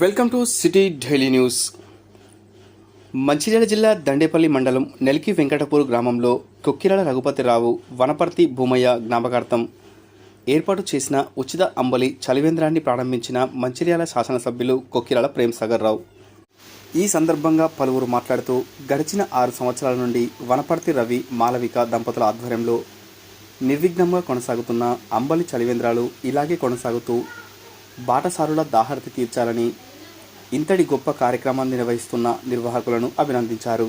Welcome to city daily news. Mancherial జిల్లా దండేపల్లి మండలం నెల్కి వెంకటపూర్ గ్రామంలో కొక్కిరాల రఘుపతిరావు వనపర్తి భూమయ్య జ్ఞాపకార్థం ఏర్పాటు చేసిన ఉచిత అంబలి చలివేంద్రాన్ని ప్రారంభించిన మంచిర్యాల శాసనసభ్యులు కొక్కిరాల ప్రేమ్సాగర్ రావు. ఈ సందర్భంగా పలువురు మాట్లాడుతూ గడిచిన ఆరు సంవత్సరాల నుండి వనపర్తి రవి మాలవిక దంపతుల ఆధ్వర్యంలో నిర్విఘ్నంగా కొనసాగుతున్న అంబలి చలివేంద్రాలు ఇలాగే కొనసాగుతూ బాటసారుల దాహర్తి తీర్చాలని ఇంతటి గొప్ప కార్యక్రమాన్ని నిర్వహిస్తున్న నిర్వాహకులను అభినందించారు.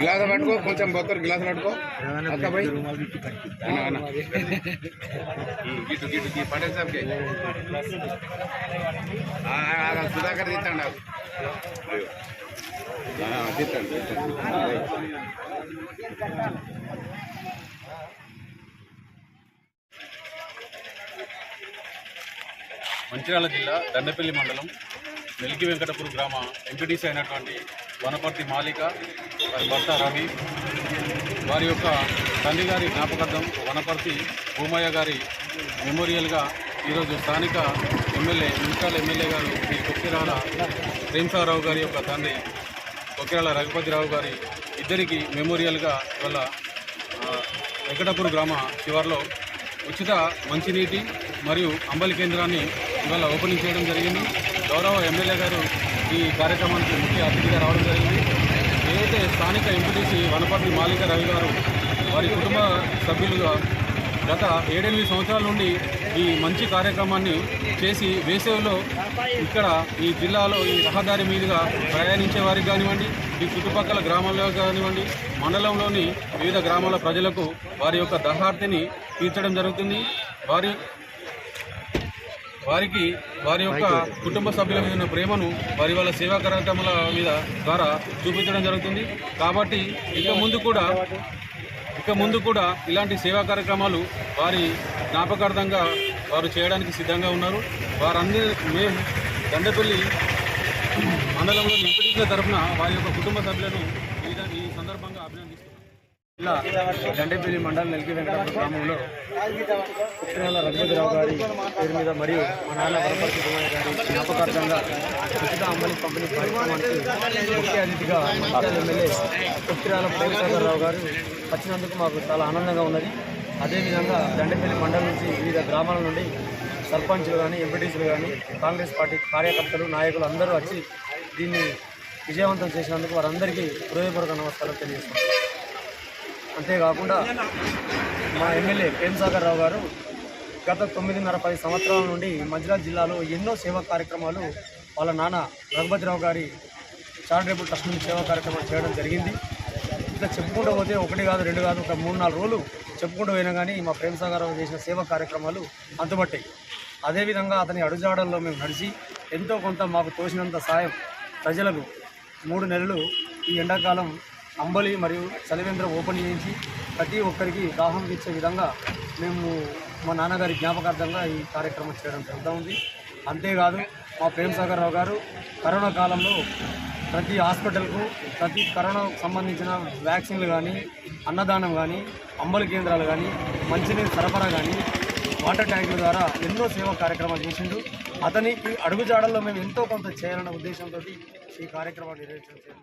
గ్లాస్ పట్టుకో కొంచెం బొక్కరు గ్లాస్ పట్టుకో. అక్క పోయి. గీ పటేల్ సాబ్కి సుధాకర్ తీస్తాడు నాకు తీస్తాడు మంచిర్యాల జిల్లా దండపల్లి మండలం వెల్కి వెంకటపూర్ గ్రామ ఎంపీటీసీ అయినటువంటి వనపర్తి మాలిక వారి భర్త రవి వారి యొక్క తండ్రి గారి జ్ఞాపకార్థం వనపర్తి భూమయ్య గారి మెమోరియల్గా ఈరోజు స్థానిక ఎమ్మెల్యే మున్సిపల్ ఎమ్మెల్యే గారు శ్రీ కొక్కిరాల ప్రేమసారావు గారి యొక్క తండ్రి కొక్కిరాల రఘుపతిరావు గారి ఇద్దరికి మెమోరియల్గా ఇవాళ వెంకటపూర్ గ్రామ శివార్లో ఉచిత మంచినీటి మరియు అంబలి కేంద్రాన్ని ఇవాళ ఓపెనింగ్ చేయడం జరిగింది. గౌరవ ఎమ్మెల్యే గారు ఈ కార్యక్రమానికి ముఖ్య అతిథిగా రావడం జరిగింది. ఏదైతే స్థానిక ఎంపీటీసీ వనపర్తి మాలిక రవి గారు వారి కుటుంబ సభ్యులుగా గత ఏడెనిమిది సంవత్సరాల నుండి ఈ మంచి కార్యక్రమాన్ని చేసి వేసవిలో ఇక్కడ ఈ జిల్లాలో ఈ రహదారి మీదుగా ప్రయాణించే వారికి కానివ్వండి ఈ చుట్టుపక్కల గ్రామాల్లో కానివ్వండి మండలంలోని వివిధ గ్రామాల ప్రజలకు వారి యొక్క దహార్తిని తీర్చడం జరుగుతుంది. వారి వారికి వారి యొక్క కుటుంబ సభ్యుల మీద ఉన్న ప్రేమను వారి వాళ్ళ సేవా కార్యక్రమాల మీద ద్వారా చూపించడం జరుగుతుంది. కాబట్టి ఇక ముందు కూడా ఇక ముందు కూడా ఇలాంటి సేవా కార్యక్రమాలు వారి జ్ఞాపకార్థంగా వారు చేయడానికి సిద్ధంగా ఉన్నారు. వారందరి మేము దండపల్లి మండలంలో ఎంపీటీసీల తరఫున వారి యొక్క కుటుంబ సభ్యులను ఈ సందర్భంగా అభినందిస్తున్నాం. జిల్లా దండేపల్లి మండలం నెల్కి వెంకట గ్రామంలో ఉత్తరాల రఘుపతిరావు గారి పేరు మీద మరియు మా నాన్న వరపర్తి కుమార్ గారి జ్ఞాపకార్థంగా ఉచిత అమ్మని పంపిణీ కార్యక్రమానికి ముఖ్య అతిథిగా మండల ఎమ్మెల్యే ఉత్తరాల ప్రేమసాగర్ రావు గారు వచ్చినందుకు మాకు చాలా ఆనందంగా ఉన్నది. అదేవిధంగా దండేపల్లి మండలం నుంచి వివిధ గ్రామాల నుండి సర్పంచ్లు కానీ ఎంపీటీసీలు కానీ కాంగ్రెస్ పార్టీ కార్యకర్తలు నాయకులు అందరూ వచ్చి దీన్ని విజయవంతం చేసినందుకు వారందరికీ హృదయపూర్వక నమస్కారం తెలియజేస్తున్నాను అంతేకాకుండా మా ఎమ్మెల్యే ప్రేమ్సాగర్ రావు గారు గత తొమ్మిదిన్నర పది సంవత్సరాల నుండి మంచిర్యాల జిల్లాలో ఎన్నో సేవా కార్యక్రమాలు వాళ్ళ నాన్న రఘుపతిరావు గారి చారిటబుల్ ట్రస్ట్ నుంచి సేవా కార్యక్రమాలు చేయడం జరిగింది. ఇట్లా చెప్పుకుంటూ పోతే ఒకటి కాదు రెండు కాదు ఒక మూడు నాలుగు రోజులు చెప్పుకుంటూ పోయినా కానీ మా ప్రేమసాగర్ రావు చేసిన సేవా కార్యక్రమాలు అంతుబట్టాయి అదేవిధంగా అతని అడుగుజాడల్లో మేము నడిచి ఎంతో కొంత మాకు తోసినంత సాయం ప్రజలకు మూడు నెలలు ఈ ఎండాకాలం అంబలి మరియు చలివేంద్ర ఓపెన్ చేయించి ప్రతి ఒక్కరికి దాహం తీర్చే విధంగా మేము మా నాన్నగారి జ్ఞాపకార్థంగా ఈ కార్యక్రమం చేయడం జరుగుతూ ఉంది. అంతేకాదు మా ప్రేమసాగర్ రావు గారు కరోనా కాలంలో ప్రతి హాస్పిటల్కు ప్రతి కరోనాకు సంబంధించిన వ్యాక్సిన్లు కానీ అన్నదానం కానీ అంబలి కేంద్రాలు కానీ మంచినీరు సరఫరా కానీ వాటర్ ట్యాంకుల ద్వారా ఎన్నో సేవా కార్యక్రమాలు చేసిండు. అతనికి అడుగుజాడల్లో మేము ఎంతో కొంత చేయాలన్న ఉద్దేశంతో ఈ కార్యక్రమాన్ని నిర్వహించడం